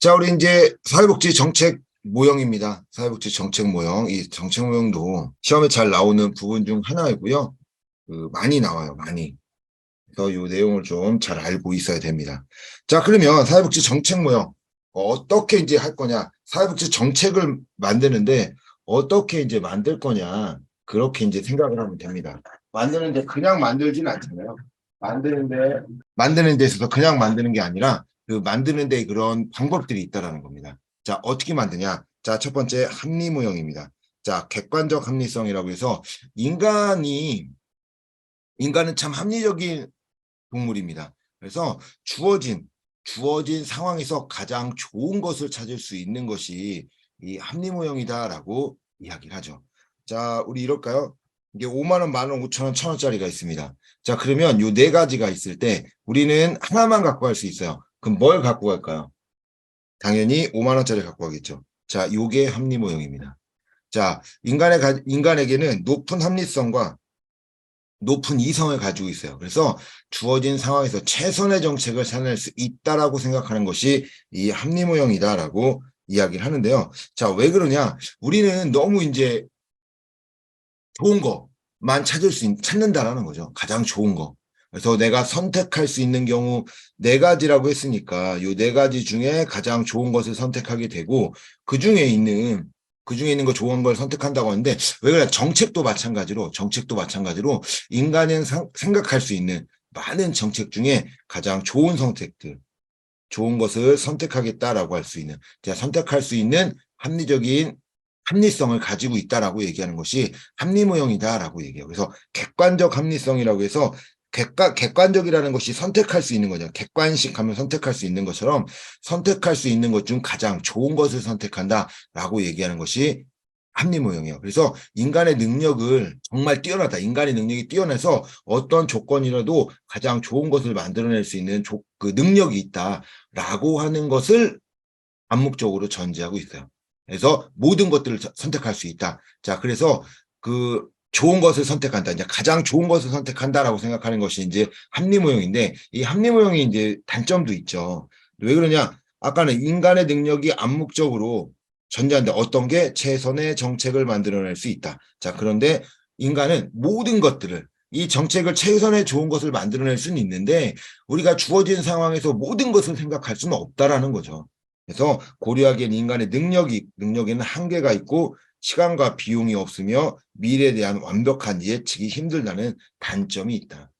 자, 우리 이제 사회복지 정책 모형입니다. 사회복지 정책 모형. 이 정책 모형도 시험에 잘 나오는 부분 중 하나이고요. 그 많이 나와요, 많이. 그래서 이 내용을 좀 잘 알고 있어야 됩니다. 자, 그러면 사회복지 정책 모형 어떻게 이제 할 거냐? 사회복지 정책을 만드는데 어떻게 이제 만들 거냐? 그렇게 이제 생각을 하면 됩니다. 만드는데 그냥 만들지는 않잖아요. 만드는데 만드는 데 있어서 그냥 만드는 게 아니라 그 만드는 데 그런 방법들이 있다라는 겁니다. 자, 어떻게 만드냐? 자, 첫 번째 합리 모형입니다. 자, 객관적 합리성이라고 해서 인간이 인간은 참 합리적인 동물입니다. 그래서 주어진 주어진 상황에서 가장 좋은 것을 찾을 수 있는 것이 이 합리 모형이다라고 이야기를 하죠. 자, 우리 이럴까요? 이게 5만 원, 만 원, 5천 원, 천 원짜리가 있습니다. 자, 그러면 요 네 가지가 있을 때 우리는 하나만 갖고 갈수 있어요. 그럼 뭘 갖고 갈까요? 당연히 5만 원짜리 갖고 가겠죠. 자, 요게 합리 모형입니다. 자, 인간의 가- 인간에게는 높은 합리성과 높은 이성을 가지고 있어요. 그래서 주어진 상황에서 최선의 정책을 찾아낼 수 있다라고 생각하는 것이 이 합리 모형이다라고 이야기를 하는데요. 자, 왜 그러냐? 우리는 너무 이제 좋은 것만 찾을 수 있, 찾는다라는 거죠. 가장 좋은 거. 그래서 내가 선택할 수 있는 경우 네 가지라고 했으니까 요네 가지 중에 가장 좋은 것을 선택하게 되고 그 중에 있는 그 중에 있는 거 좋은 걸 선택한다고 하는데 왜 그래? 정책도 마찬가지로 정책도 마찬가지로 인간은 상- 생각할 수 있는 많은 정책 중에 가장 좋은 선택들 좋은 것을 선택하겠다라고 할 수 있는 제가 선택할 수 있는 합리적인 합리성을 가지고 있다라고 얘기하는 것이 합리 모형이다라고 얘기해요. 그래서 객관적 합리성이라고 해서 객관 객관적이라는 것이 선택할 수 있는 거죠. 객관식 하면 선택할 수 있는 것처럼 선택할 수 있는 것 중 가장 좋은 것을 선택한다라고 얘기하는 것이 합리 모형이에요. 그래서 인간의 능력을 정말 뛰어나다. 인간의 능력이 뛰어나서 어떤 조건이라도 가장 좋은 것을 만들어낼 수 있는 조, 그 능력이 있다라고 하는 것을 암묵적으로 전제하고 있어요. 그래서 모든 것들을 저- 선택할 수 있다. 자, 그래서 그 좋은 것을 선택한다. 이제 가장 좋은 것을 선택한다라고 생각하는 것이 이제 합리 모형인데 이 합리 모형이 이제 단점도 있죠. 왜 그러냐? 아까는 인간의 능력이 암묵적으로 전제한데 어떤 게 최선의 정책을 만들어낼 수 있다. 자, 그런데 인간은 모든 것들을 이 정책을 최선의 좋은 것을 만들어낼 수는 있는데 우리가 주어진 상황에서 모든 것을 생각할 수는 없다라는 거죠. 그래서 고려하기엔 인간의 능력이 능력에는 한계가 있고 시간과 비용이 없으며 미래에 대한 완벽한 예측이 힘들다는 단점이 있다.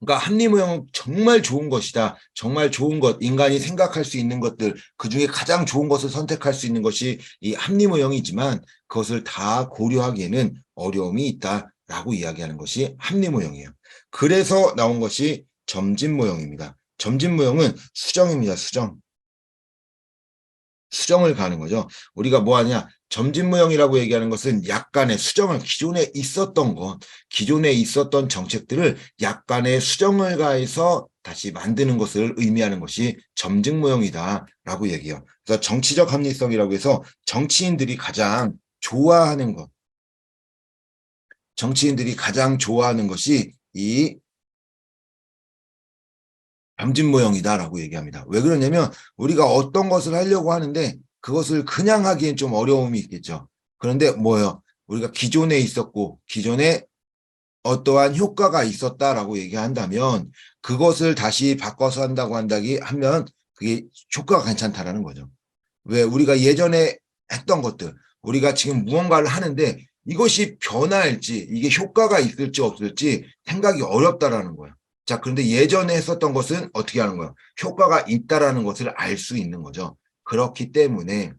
그러니까 합리모형은 정말 좋은 것이다. 정말 좋은 것, 인간이 생각할 수 있는 것들, 그 중에 가장 좋은 것을 선택할 수 있는 것이 이 합리모형이지만 그것을 다 고려하기에는 어려움이 있다라고 이야기하는 것이 합리모형이에요. 그래서 나온 것이 점진모형입니다. 점진모형은 수정입니다. 수정. 수정을 가는 거죠. 우리가 뭐 하냐? 점진모형이라고 얘기하는 것은 약간의 수정을 기존에 있었던 것, 기존에 있었던 정책들을 약간의 수정을 가해서 다시 만드는 것을 의미하는 것이 점진모형이다라고 얘기해요. 그래서 정치적 합리성이라고 해서 정치인들이 가장 좋아하는 것, 정치인들이 가장 좋아하는 것이 이 점진모형이다라고 얘기합니다. 왜 그러냐면 우리가 어떤 것을 하려고 하는데 그것을 그냥 하기엔 좀 어려움이 있겠죠. 그런데 뭐예요? 우리가 기존에 있었고 기존에 어떠한 효과가 있었다라고 얘기한다면 그것을 다시 바꿔서 한다고 한다기 하면 그게 효과가 괜찮다라는 거죠. 왜 우리가 예전에 했던 것들 우리가 지금 무언가를 하는데 이것이 변화할지 이게 효과가 있을지 없을지 생각이 어렵다라는 거예요. 자, 그런데 예전에 했었던 것은 어떻게 하는 거예요? 효과가 있다라는 것을 알 수 있는 거죠. 그렇기 때문에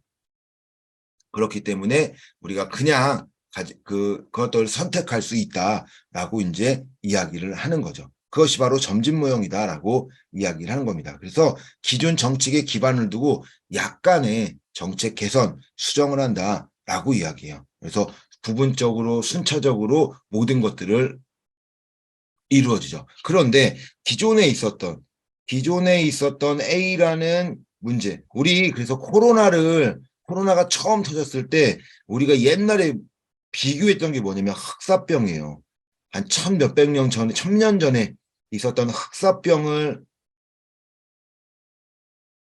그렇기 때문에 우리가 그냥 가지, 그 그것들을 선택할 수 있다라고 이제 이야기를 하는 거죠. 그것이 바로 점진 모형이다라고 이야기를 하는 겁니다. 그래서 기존 정책에 기반을 두고 약간의 정책 개선, 수정을 한다라고 이야기해요. 그래서 부분적으로 순차적으로 모든 것들을 이루어지죠. 그런데 기존에 있었던 기존에 있었던 A라는 문제. 우리 그래서 코로나를 코로나가 처음 터졌을 때 우리가 옛날에 비교했던 게 뭐냐면 흑사병이에요. 한 천 몇백 년 전에 천 년 전에 있었던 흑사병을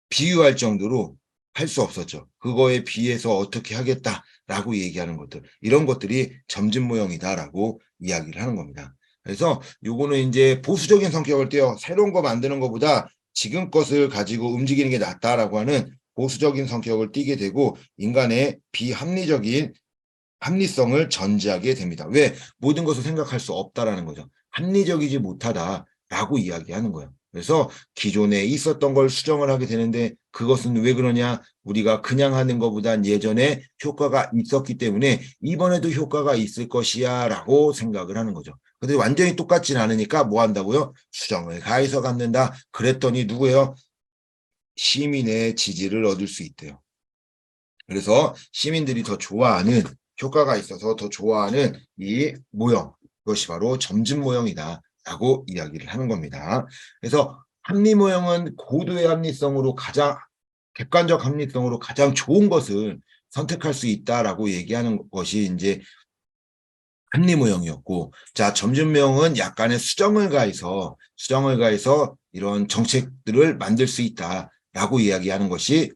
비유할 정도로 할 수 없었죠. 그거에 비해서 어떻게 하겠다라고 얘기하는 것들 이런 것들이 점진 모형이다라고 이야기를 하는 겁니다. 그래서 요거는 이제 보수적인 성격을 떼어 새로운 거 만드는 것보다 지금 것을 가지고 움직이는 게 낫다라고 하는 보수적인 성격을 띠게 되고 인간의 비합리적인 합리성을 전제하게 됩니다. 왜 모든 것을 생각할 수 없다라는 거죠. 합리적이지 못하다라고 이야기하는 거예요. 그래서 기존에 있었던 걸 수정을 하게 되는데 그것은 왜 그러냐? 우리가 그냥 하는 것보단 예전에 효과가 있었기 때문에 이번에도 효과가 있을 것이야 라고 생각을 하는 거죠. 근데 완전히 똑같진 않으니까 뭐 한다고요? 수정을 가해서 갖는다. 그랬더니 누구예요? 시민의 지지를 얻을 수 있대요. 그래서 시민들이 더 좋아하는 효과가 있어서 더 좋아하는 이 모형 그것이 바로 점진 모형이다 라고 이야기를 하는 겁니다. 그래서 합리 모형은 고도의 합리성으로 가장 객관적 합리성으로 가장 좋은 것을 선택할 수 있다라고 얘기하는 것이 이제 합리 모형이었고 자 점진 모형은 약간의 수정을 가해서 수정을 가해서 이런 정책들을 만들 수 있다라고 이야기하는 것이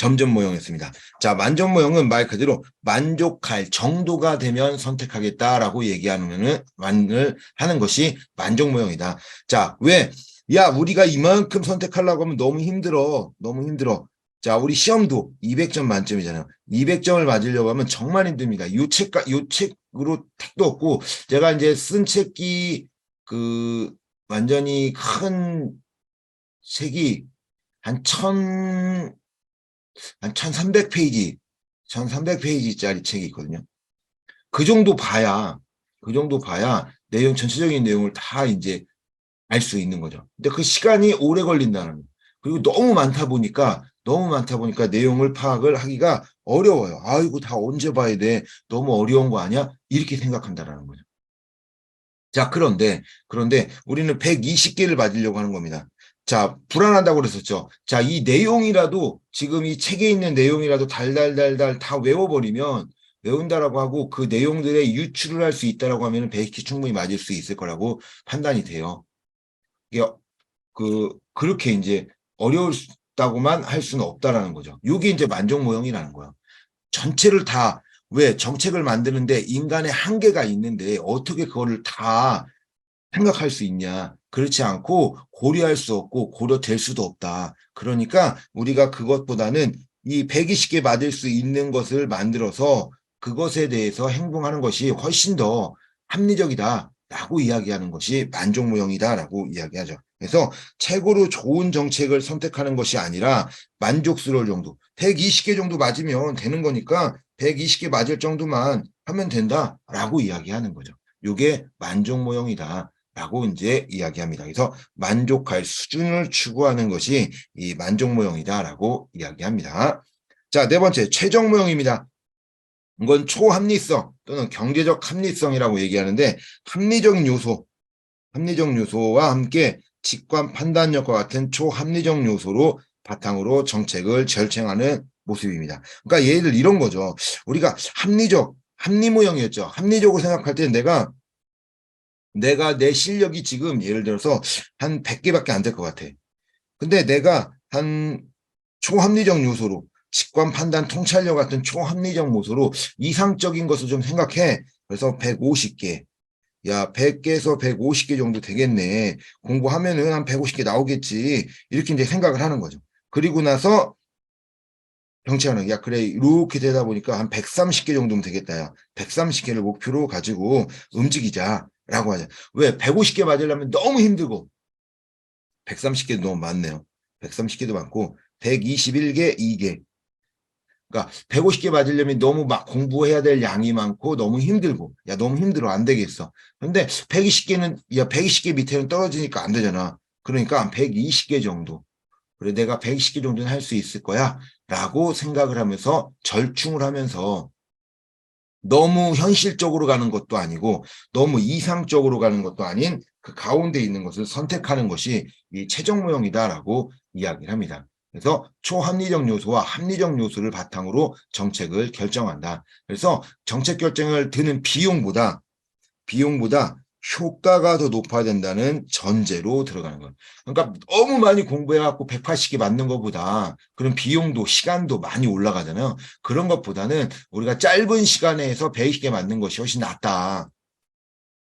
점점 모형이었습니다. 자, 만족 모형은 말 그대로 만족할 정도가 되면 선택하겠다라고 얘기하는 만을 하는 것이 만족 모형이다. 자, 왜? 야, 우리가 이만큼 선택하려고 하면 너무 힘들어. 너무 힘들어. 자, 우리 시험도 200점 만점이잖아요. 200점을 맞으려고 하면 정말 힘듭니다. 요 책가, 요 책으로 택도 없고, 제가 이제 쓴 책이 그 완전히 큰 책이 한 천, 한 1300페이지, 1300페이지짜리 책이 있거든요. 그 정도 봐야, 그 정도 봐야 내용, 전체적인 내용을 다 이제 알 수 있는 거죠. 근데 그 시간이 오래 걸린다는 거. 그리고 너무 많다 보니까, 너무 많다 보니까 내용을 파악을 하기가 어려워요. 아이고, 다 언제 봐야 돼? 너무 어려운 거 아니야? 이렇게 생각한다라는 거죠. 자, 그런데, 그런데 우리는 120개를 맞으려고 하는 겁니다. 자, 불안하다고 그랬었죠. 자, 이 내용이라도 지금 이 책에 있는 내용이라도 달달달달 다 외워버리면 외운다라고 하고 그 내용들의 유출을 할 수 있다라고 하면 100개 충분히 맞을 수 있을 거라고 판단이 돼요. 이게 그 그렇게 이제 어려 웠다고만 할 수는 없다라는 거죠. 이게 이제 만족 모형이라는 거예요. 전체를 다 왜 정책을 만드는데 인간의 한계가 있는데 어떻게 그거를 다 생각할 수 있냐? 그렇지 않고 고려할 수 없고 고려될 수도 없다. 그러니까 우리가 그것보다는 이 120개 맞을 수 있는 것을 만들어서 그것에 대해서 행동하는 것이 훨씬 더 합리적이다라고 이야기하는 것이 만족무형이다라고 이야기하죠. 그래서 최고로 좋은 정책을 선택하는 것이 아니라 만족스러울 정도. 120개 정도 맞으면 되는 거니까 120개 맞을 정도만 하면 된다라고 이야기하는 거죠. 이게 만족 모형이다. 라고 이제 이야기합니다. 그래서 만족할 수준을 추구하는 것이 이 만족 모형이다라고 이야기합니다. 자, 네 번째 최종 모형입니다. 이건 초합리성 또는 경제적 합리성이라고 얘기하는데 합리적인 요소, 합리적 요소와 함께 직관 판단력과 같은 초합리적 요소로 바탕으로 정책을 결정하는 모습입니다. 그러니까 예를 이런 거죠. 우리가 합리적, 합리 모형이었죠. 합리적으로 생각할 때 내가 내가 내 실력이 지금 예를 들어서 한 100개밖에 안 될 것 같아. 근데 내가 한 초합리적 요소로 직관 판단 통찰력 같은 초합리적 요소로 이상적인 것을 좀 생각해. 그래서 150개. 야, 100개에서 150개 정도 되겠네. 공부하면은 한 150개 나오겠지. 이렇게 이제 생각을 하는 거죠. 그리고 나서 정치하는 야. 그래. 이렇게 되다 보니까 한 130개 정도면 되겠다 야. 130개를 목표로 가지고 움직이자라고 하자. 왜? 150개 맞으려면 너무 힘들고. 130개도 너무 많네요. 130개도 많고 121개 2개 그러니까 150개 맞으려면 너무 막 공부해야 될 양이 많고 너무 힘들고 야 너무 힘들어 안 되겠어. 근데 120개는 야 120개 밑에는 떨어지니까 안 되잖아. 그러니까 한 120개 정도. 그래 내가 120개 정도는 할 수 있을 거야. 라고 생각을 하면서 절충을 하면서 너무 현실적으로 가는 것도 아니고 너무 이상적으로 가는 것도 아닌 그 가운데 있는 것을 선택하는 것이 이 최종 모형이다라고 이야기를 합니다. 그래서 초합리적 요소와 합리적 요소를 바탕으로 정책을 결정한다. 그래서 정책 결정을 드는 비용보다 비용보다 효과가 더 높아야 된다는 전제로 들어가는 거예요. 그러니까 너무 많이 공부해갖고 180개 맞는 것보다 그런 비용도 시간도 많이 올라가잖아요. 그런 것보다는 우리가 짧은 시간에서 120개 맞는 것이 훨씬 낫다.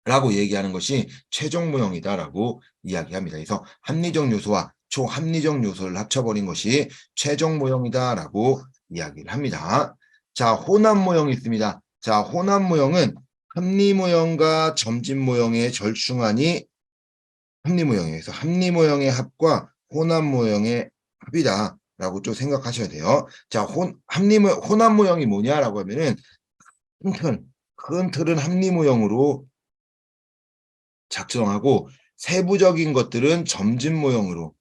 라고 얘기하는 것이 최종 모형이다라고 이야기합니다. 그래서 합리적 요소와 초합리적 요소를 합쳐버린 것이 최종 모형이다라고 이야기를 합니다. 자, 혼합 모형이 있습니다. 자, 혼합 모형은 합리 모형과 점진 모형의 절충안이 합리 모형이에요. 그래서 합리 모형의 합과 혼합 모형의 합이다 라고 좀 생각하셔야 돼요. 자, 혼, 합리 모, 혼합 모형이 뭐냐라고 하면은 큰 틀, 큰 틀은 합리 모형으로 작성하고 세부적인 것들은 점진 모형으로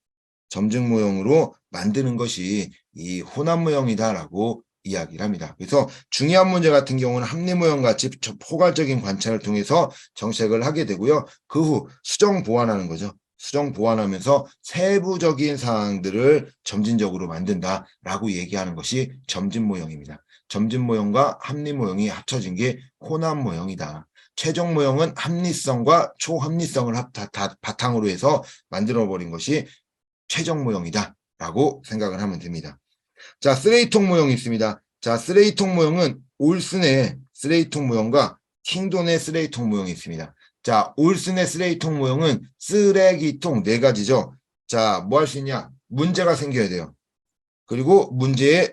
점진 모형으로 만드는 것이 이 혼합 모형이다라고 이야기를 합니다. 그래서 중요한 문제 같은 경우는 합리 모형 같이 저- 포괄적인 관찰을 통해서 정책을 하게 되고요. 그 후 수정 보완하는 거죠. 수정 보완하면서 세부적인 사항들을 점진적으로 만든다라고 얘기하는 것이 점진 모형입니다. 점진 모형과 합리 모형이 합쳐진 게 혼합 모형이다. 최종 모형은 합리성과 초합리성을 바탕으로 해서 만들어버린 것이 최종 모형이다 라고 생각을 하면 됩니다. 자, 쓰레기통 모형이 있습니다. 자, 쓰레기통 모형은 올슨의 쓰레기통 모형과 킹돈의 쓰레기통 모형이 있습니다. 자, 올슨의 쓰레기통 모형은 쓰레기통 네 가지죠. 자, 뭐 할 수 있냐? 문제가 생겨야 돼요. 그리고 문제의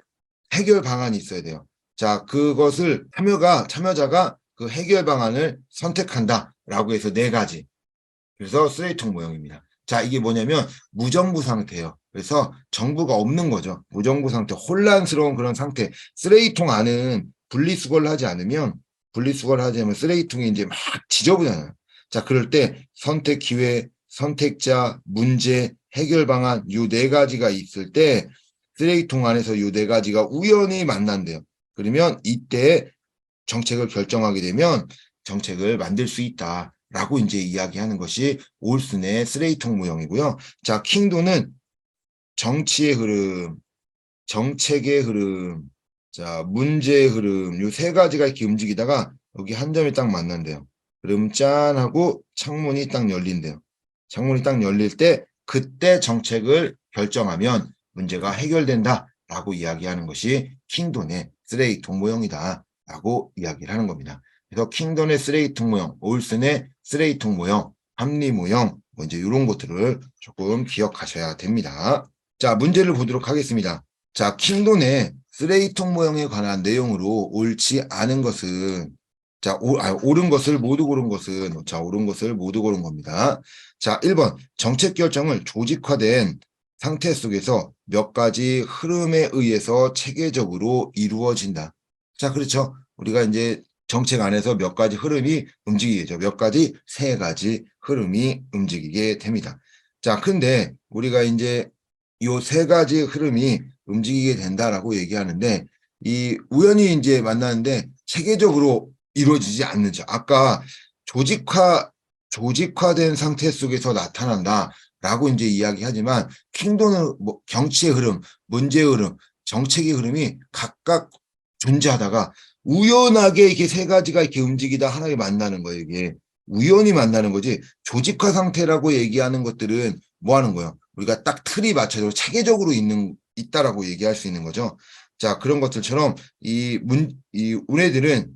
해결 방안이 있어야 돼요. 자, 그것을 참여가, 참여자가 그 해결 방안을 선택한다라고 해서 네 가지. 그래서 쓰레기통 모형입니다. 자, 이게 뭐냐면 무정부 상태예요. 그래서 정부가 없는 거죠. 무정부 상태, 혼란스러운 그런 상태. 쓰레기통 안은 분리수거를 하지 않으면 분리수거를 하지 않으면 쓰레기통이 이제 막 지저분해요. 자, 그럴 때 선택 기회, 선택자, 문제, 해결 방안 요네 가지가 있을 때 쓰레기통 안에서 요네 가지가 우연히 만난대요. 그러면 이때 정책을 결정하게 되면 정책을 만들 수 있다. 라고 이제 이야기하는 것이 올슨의 쓰레기통 모형이고요. 자, 킹도는 정치의 흐름, 정책의 흐름, 자, 문제의 흐름, 요 세 가지가 이렇게 움직이다가 여기 한 점이 딱 만난대요. 그럼 짠 하고 창문이 딱 열린대요. 창문이 딱 열릴 때 그때 정책을 결정하면 문제가 해결된다라고 이야기하는 것이 킹돈의 쓰레기통 모형이다. 라고 이야기를 하는 겁니다. 그래서 킹돈의 쓰레기통 모형, 올슨의 쓰레기통 모형, 합리 모형, 뭐 이제 이런 것들을 조금 기억하셔야 됩니다. 자, 문제를 보도록 하겠습니다. 자, 킹돈의 쓰레기통 모형에 관한 내용으로 옳지 않은 것은 자, 오, 아, 옳은 것을 모두 고른 것은 자, 옳은 것을 모두 고른 겁니다. 자, 1번 정책 결정을 조직화된 상태 속에서 몇 가지 흐름에 의해서 체계적으로 이루어진다. 자, 그렇죠. 우리가 이제 정책 안에서 몇 가지 흐름이 움직이겠죠. 몇 가지, 세 가지 흐름이 움직이게 됩니다. 자, 근데 우리가 이제 요 세 가지 흐름이 움직이게 된다라고 얘기하는데 이 우연히 이제 만나는데 체계적으로 이루어지지 않는죠. 아까 조직화 조직화된 상태 속에서 나타난다라고 이제 이야기하지만 킹도는 뭐 경치의 흐름, 문제의 흐름, 정책의 흐름이 각각 존재하다가 우연하게 이렇게 세 가지가 이렇게 움직이다 하나에 만나는 거예요, 이게. 우연히 만나는 거지. 조직화 상태라고 얘기하는 것들은 뭐 하는 거예요? 우리가 딱 틀이 맞춰서 체계적으로 있는, 있다라고 얘기할 수 있는 거죠. 자, 그런 것들처럼 이 문, 이 운해들은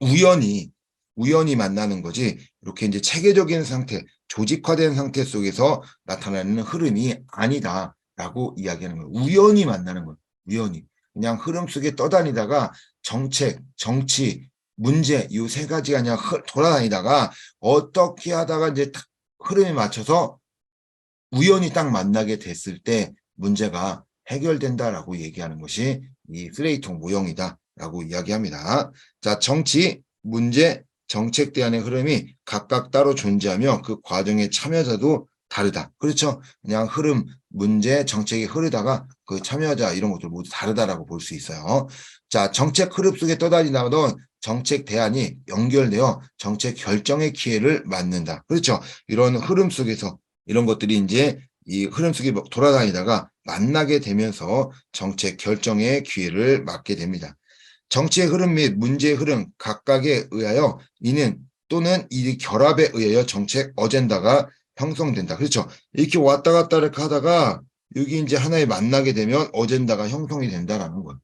우연히, 우연히 만나는 거지. 이렇게 이제 체계적인 상태, 조직화된 상태 속에서 나타나는 흐름이 아니다라고 이야기하는 거예요. 우연히 만나는 거예요. 우연히. 그냥 흐름 속에 떠다니다가 정책, 정치, 문제 이 세 가지가 그냥 흐- 돌아다니다가 어떻게 하다가 이제 탁 흐름에 맞춰서 우연히 딱 만나게 됐을 때 문제가 해결된다라고 얘기하는 것이 이 쓰레기통 모형이다라고 이야기합니다. 자, 정치, 문제, 정책 대안의 흐름이 각각 따로 존재하며 그 과정의 참여자도 다르다. 그렇죠? 그냥 흐름, 문제, 정책이 흐르다가 그 참여자 이런 것들 모두 다르다라고 볼 수 있어요. 자, 정책 흐름 속에 떠다니다던 정책 대안이 연결되어 정책 결정의 기회를 맞는다. 그렇죠? 이런 흐름 속에서 이런 것들이 이제 이 흐름 속에 뭐 돌아다니다가 만나게 되면서 정책 결정의 기회를 맞게 됩니다. 정치의 흐름 및 문제의 흐름 각각에 의하여 이는 또는 이 결합에 의하여 정책 어젠다가 형성된다. 그렇죠. 이렇게 왔다 갔다 이렇게 하다가 여기 이제 하나에 만나게 되면 어젠다가 형성이 된다라는 거예요.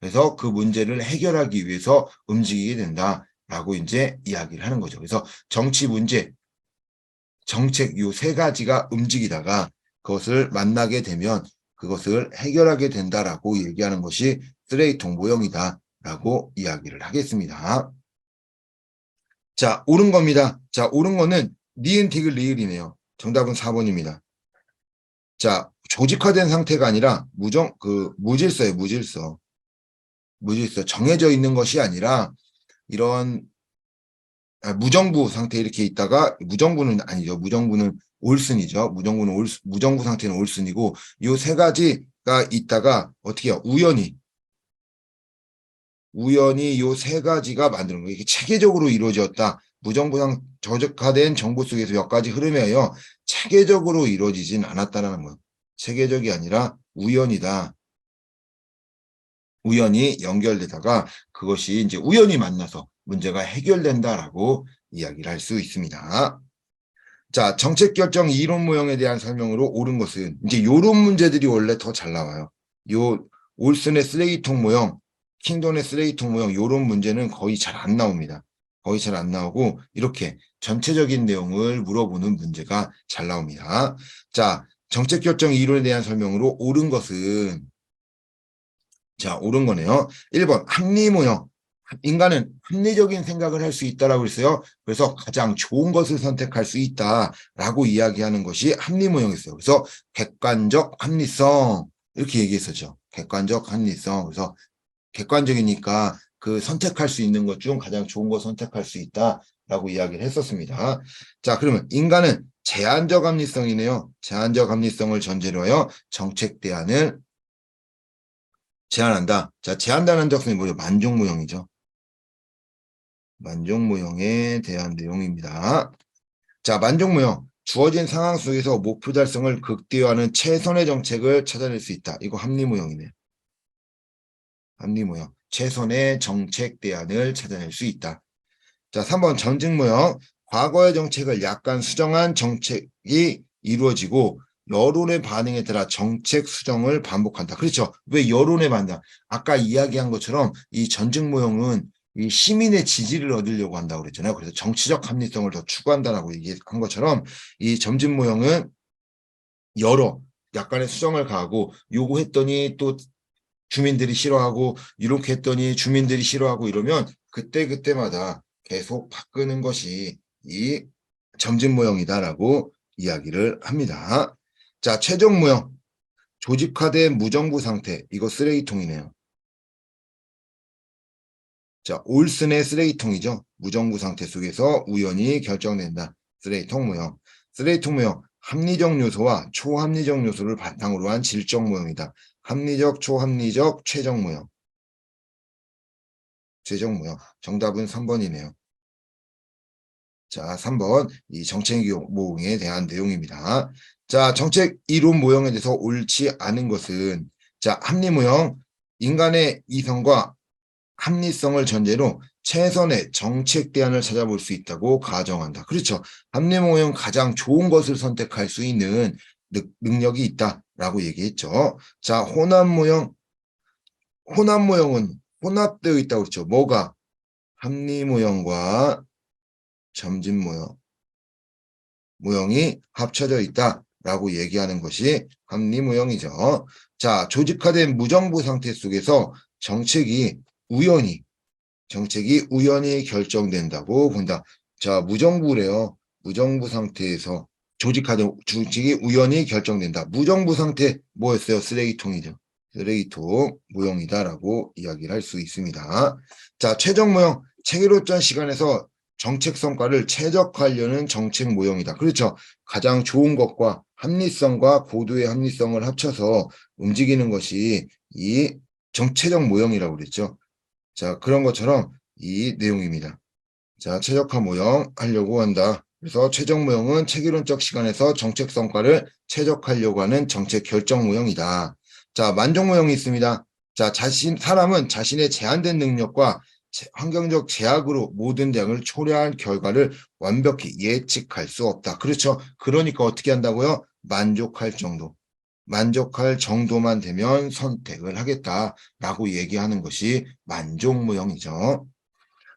그래서 그 문제를 해결하기 위해서 움직이게 된다라고 이제 이야기를 하는 거죠. 그래서 정치 문제, 정책 요 세 가지가 움직이다가 그것을 만나게 되면 그것을 해결하게 된다라고 얘기하는 것이 쓰레기통 모형이다라고 이야기를 하겠습니다. 자, 옳은 겁니다. 자, 옳은 거는 니은 디귿 리을이네요. 정답은 4번입니다. 자, 조직화된 상태가 아니라 무정 그 무질서예요, 무질서. 무질서 정해져 있는 것이 아니라 이런 아, 무정부 상태 이렇게 있다가 무정부는 아니죠. 무정부는 올슨이죠. 무정부는 올 무정부 상태는 올슨이고 요 세 가지가 있다가 어떻게 해요? 우연히 우연히 요 세 가지가 만드는 거예요. 이게 체계적으로 이루어졌다. 무정부상 저적화된 정보 속에서 몇 가지 흐름에 의하여 체계적으로 이루어지진 않았다라는 거예요. 체계적이 아니라 우연이다. 우연히 연결되다가 그것이 이제 우연히 만나서 문제가 해결된다라고 이야기를 할 수 있습니다. 자, 정책 결정 이론 모형에 대한 설명으로 옳은 것은 이제 요런 문제들이 원래 더 잘 나와요. 요 올슨의 쓰레기통 모형, 킹돈의 쓰레기통 모형 요런 문제는 거의 잘 안 나옵니다. 거의 잘 안 나오고 이렇게 전체적인 내용을 물어보는 문제가 잘 나옵니다. 자, 정책 결정 이론에 대한 설명으로 옳은 것은 자, 옳은 거네요. 1번 합리 모형. 인간은 합리적인 생각을 할 수 있다라고 했어요. 그래서 가장 좋은 것을 선택할 수 있다라고 이야기하는 것이 합리 모형이었어요. 그래서 객관적 합리성 이렇게 얘기했었죠. 객관적 합리성. 그래서 객관적이니까 그 선택할 수 있는 것 중 가장 좋은 거 선택할 수 있다라고 이야기를 했었습니다. 자, 그러면 인간은 제한적 합리성이네요. 제한적 합리성을 전제로 하여 정책 대안을 제한한다. 자, 제한다는 적성이 뭐죠? 만족모형이죠. 만족모형에 대한 내용입니다. 자, 만족모형. 주어진 상황 속에서 목표 달성을 극대화하는 최선의 정책을 찾아낼 수 있다. 이거 합리모형이네요. 합리모형. 최선의 정책 대안을 찾아낼 수 있다. 자, 3번 전직모형. 과거의 정책을 약간 수정한 정책이 이루어지고 여론의 반응에 따라 정책 수정을 반복한다. 그렇죠. 왜 여론의 반응? 아까 이야기한 것처럼 이 전직 모형은 이 시민의 지지를 얻으려고 한다고 그랬잖아요. 그래서 정치적 합리성을 더 추구한다라고 얘기한 것처럼 이 점진 모형은 여러 약간의 수정을 가하고 요구했더니 또 주민들이 싫어하고 이렇게 했더니 주민들이 싫어하고 이러면 그때그때마다 계속 바꾸는 것이 이 점진 모형이다라고 이야기를 합니다. 자, 최종 모형. 조직화된 무정부 상태. 이거 쓰레기통이네요. 자, 올슨의 쓰레기통이죠. 무정부 상태 속에서 우연히 결정된다. 쓰레기통 모형. 쓰레기통 모형. 합리적 요소와 초합리적 요소를 바탕으로 한 질적 모형이다. 합리적, 초합리적, 최적 모형. 최적 모형. 정답은 3번이네요. 자, 3번 이 정책 모형에 대한 내용입니다. 자, 정책 이론 모형에 대해서 옳지 않은 것은 자, 합리 모형 인간의 이성과 합리성을 전제로 최선의 정책 대안을 찾아볼 수 있다고 가정한다. 그렇죠. 합리 모형 가장 좋은 것을 선택할 수 있는 능력이 있다라고 얘기했죠. 자, 혼합 모형 혼합 모형은 혼합되어 있다고 그랬죠. 뭐가 합리 모형과 점진 모형 모형이 합쳐져 있다라고 얘기하는 것이 합리 모형이죠. 자, 조직화된 무정부 상태 속에서 정책이 우연히 정책이 우연히 결정된다고 본다. 자, 무정부래요. 무정부 상태에서 조직화된 정책이 우연히 결정된다. 무정부 상태 뭐였어요? 쓰레기통이죠. 쓰레기통 모형이다라고 이야기를 할 수 있습니다. 자, 최종 모형 체계로전 시간에서 정책 성과를 최적화하려는 정책 모형이다. 그렇죠. 가장 좋은 것과 합리성과 고도의 합리성을 합쳐서 움직이는 것이 이 정체적 모형이라고 그랬죠. 자, 그런 것처럼 이 내용입니다. 자, 최적화 모형 하려고 한다. 그래서 최적 모형은 체계론적 시간에서 정책 성과를 최적화하려고 하는 정책 결정 모형이다. 자, 만족 모형이 있습니다. 자, 자신, 사람은 자신의 제한된 능력과 제- 환경적 제약으로 모든 대응을 초래한 결과를 완벽히 예측할 수 없다. 그렇죠. 그러니까 어떻게 한다고요? 만족할 정도. 만족할 정도만 되면 선택을 하겠다라고 얘기하는 것이 만족 모형이죠.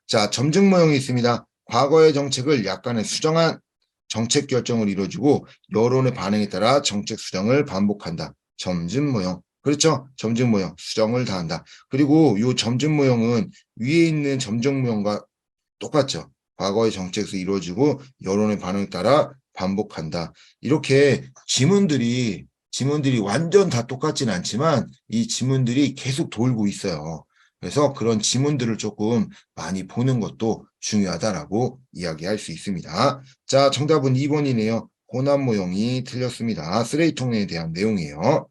자, 점증 모형이 있습니다. 과거의 정책을 약간의 수정한 정책 결정을 이루어주고 여론의 반응에 따라 정책 수정을 반복한다. 점증 모형. 그렇죠? 점증 모형. 수정을 다한다. 그리고 이 점증 모형은 위에 있는 점증 모형과 똑같죠. 과거의 정책에서 이루어지고 여론의 반응에 따라 반복한다. 이렇게 지문들이 지문들이 완전 다 똑같진 않지만 이 지문들이 계속 돌고 있어요. 그래서 그런 지문들을 조금 많이 보는 것도 중요하다라고 이야기할 수 있습니다. 자, 정답은 2번이네요. 고난 모형이 틀렸습니다. 쓰레기통에 대한 내용이에요.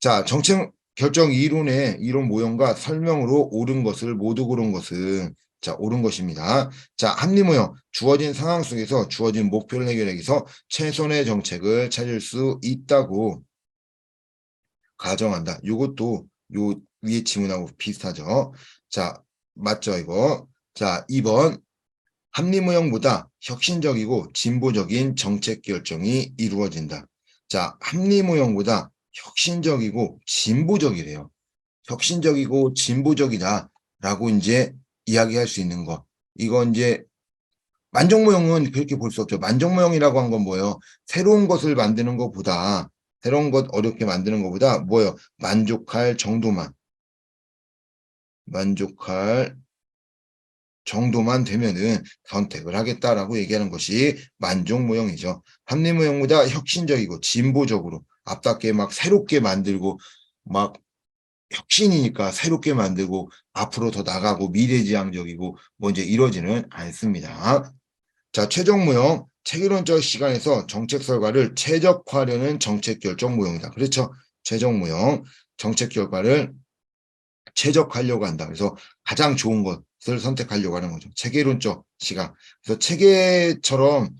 자, 정책 결정 이론의 이론 모형과 설명으로 옳은 것을 모두 고른 것은 자, 옳은 것입니다. 자, 합리 모형. 주어진 상황 속에서 주어진 목표를 해결하기 위해서 최선의 정책을 찾을 수 있다고 가정한다. 이것도 요 위에 지문하고 비슷하죠. 자, 맞죠, 이거. 자, 2번. 합리 모형보다 혁신적이고 진보적인 정책 결정이 이루어진다. 자, 합리 모형보다 혁신적이고 진보적이래요. 혁신적이고 진보적이다라고 이제 이야기할 수 있는 거. 이건 이제 만족 모형은 그렇게 볼 수 없죠. 만족 모형이라고 한 건 뭐예요? 새로운 것을 만드는 것보다 새로운 것 어렵게 만드는 것보다 뭐예요? 만족할 정도만 만족할 정도만 되면은 선택을 하겠다라고 얘기하는 것이 만족 모형이죠. 합리 모형보다 혁신적이고 진보적으로 앞답게 막 새롭게 만들고 막 혁신이니까 새롭게 만들고 앞으로 더 나가고 미래지향적이고 뭐 이제 이러지는 않습니다. 자, 최종 모형 체계론적 시간에서 정책 설과를 최적화하려는 정책 결정 모형이다. 그렇죠? 최종 모형 정책 결과를 최적화하려고 한다. 그래서 가장 좋은 것을 선택하려고 하는 거죠. 체계론적 시각. 그래서 체계처럼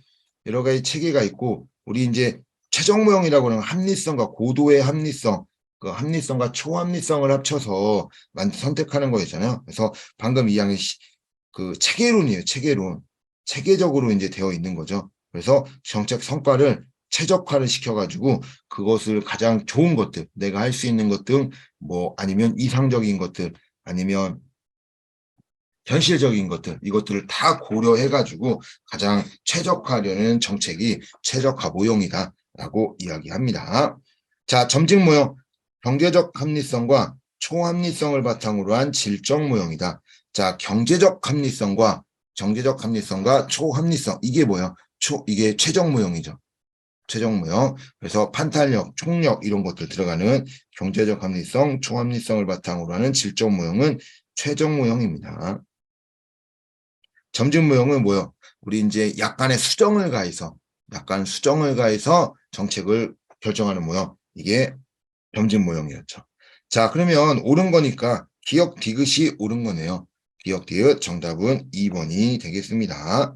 여러 가지 체계가 있고 우리 이제 최종 모형이라고 하는 합리성과 고도의 합리성, 그 합리성과 초합리성을 합쳐서 만 선택하는 거였잖아요. 그래서 방금 이야기 그 체계론이에요. 체계론. 체계적으로 이제 되어 있는 거죠. 그래서 정책 성과를 최적화를 시켜가지고 그것을 가장 좋은 것들, 내가 할 수 있는 것등뭐 아니면 이상적인 것들 아니면 현실적인 것들 이것들을 다 고려해가지고 가장 최적화하려는 정책이 최적화 모형이다라고 이야기합니다. 자, 점증 모형 경제적 합리성과 초합리성을 바탕으로 한 질적 모형이다. 자, 경제적 합리성과 경제적 합리성과 초합리성 이게 뭐야? 초 이게 최적 모형이죠. 최종 모형. 그래서 판단력, 총력 이런 것들 들어가는 경제적 합리성, 초합리성을 바탕으로 하는 질적 모형은 최종 모형입니다. 점증 모형은 뭐요? 우리 이제 약간의 수정을 가해서 약간 수정을 가해서 정책을 결정하는 모형. 이게 점증 모형이었죠. 자, 그러면 옳은 거니까 기억 디귿이 옳은 거네요. 기억 디귿 정답은 2번이 되겠습니다.